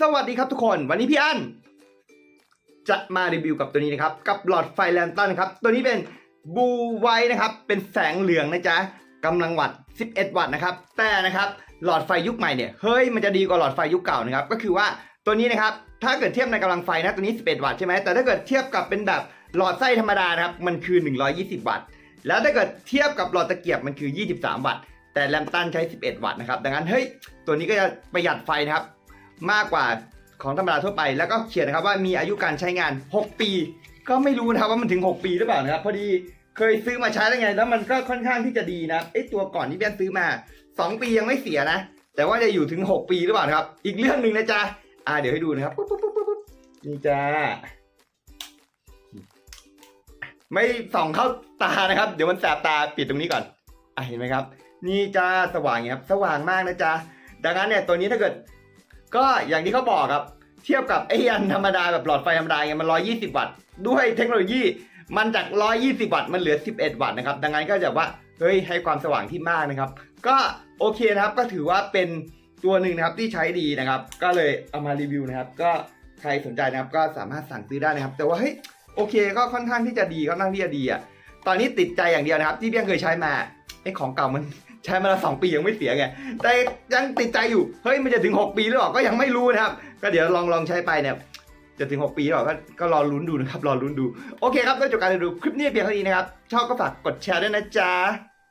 สวัสดีครับทุกคน วันนี้พี่อั้นจะมารีวิวกับตัวนี้นะครับ กับหลอดไฟแลนตันครับ ตัวนี้เป็นบูไวนะครับ เป็นแสงเหลืองนะจ๊ะกำลังวัตต์11 วัตต์นะครับ แต่นะครับหลอดไฟยุคใหม่เนี่ย เฮ้ย มันจะดีกว่าหลอดไฟยุคเก่านะครับ ก็คือว่าตัวนี้นะครับ ถ้าเกิดเทียบในกำลังไฟนะ ตัวนี้ 11 วัตต์ใช่ไหม แต่ถ้าเกิดเทียบกับเป็นแบบหลอดไส้ธรรมดานะครับ มันคือ 120 วัตต์ แล้วถ้าเกิดเทียบกับหลอดตะเกียบมันคือ 23 วัตต์ แต่แลมตันใช้ 11 วัตต์นะครับ ดังนั้น เฮ้ย ตัวนี้ก็จะประหยัดไฟนะครับ มากกว่าของธรรมดาทั่วไป แล้วก็เขียนนะครับว่ามีอายุการใช้งาน 6 ปี ก็ไม่รู้นะครับว่ามันถึง 6 ปีหรือเปล่านะครับพอดีเคยซื้อมาใช้แล้วไง แล้วมันก็ค่อนข้างที่จะดีนะไอตัวก่อนที่เบียนซื้อมา 2 ปียังไม่เสียนะ แต่ว่าจะอยู่ถึง 6 ปีหรือเปล่านะครับ อีกเรื่องหนึ่งนะจ๊ะอ่าเดี๋ยวให้ดูนะครับปุ๊บปุ๊บปุ๊บปุ๊บนี่จ้าไม่ส่องเข้าตานะครับ เดี๋ยวมันแสบตาปิดตรงนี้ก่อนอะเห็นไหมครับ นี่จ้าสว่างอย่างเงี้ยครับ สว่างมากนะจ๊ะดังนั้นเนี่ยตัวนี้ถ้าเกิด ก็อย่างที่เขาบอกครับ เทียบกับไอ้อันธรรมดาแบบหลอดไฟธรรมดาไงมัน 120 วัตต์ ด้วยเทคโนโลยีมันจาก 120 วัตต์มันเหลือ 11 วัตต์นะครับ ดังนั้นก็จะว่า เฮ้ย ให้ความสว่างที่มากนะครับ ก็โอเคนะครับ ก็ถือว่าเป็นตัวหนึ่งนะครับที่ใช้ดีนะครับ ก็เลยเอามารีวิวนะครับ ก็ใครสนใจนะครับก็สามารถสั่งซื้อได้นะครับ แต่ว่าเฮ้ยโอเคก็ค่อนข้างที่จะดีค่อนข้างที่จะดีอะ ตอนนี้ติดใจอย่างเดียวนะครับ ที่เบี้ยงเคยใช้มาไอ้ของเก่ามัน ใช้มาแล้วสองปียังไม่เสียไง แต่ยังติดใจอยู่ เฮ้ยมันจะถึง 6 ปีหรือเปล่าก็ยังไม่รู้นะครับ ก็เดี๋ยวลองลองใช้ไปเนี่ยจะถึง 6 ปีหรือเปล่าก็ก็รอลุ้นดูนะครับ รอลุ้นดู โอเคครับก็จบการดูคลิปนี้เพียงเท่านี้นะครับ ชอบก็ฝากกดแชร์ด้วยนะจ๊ะ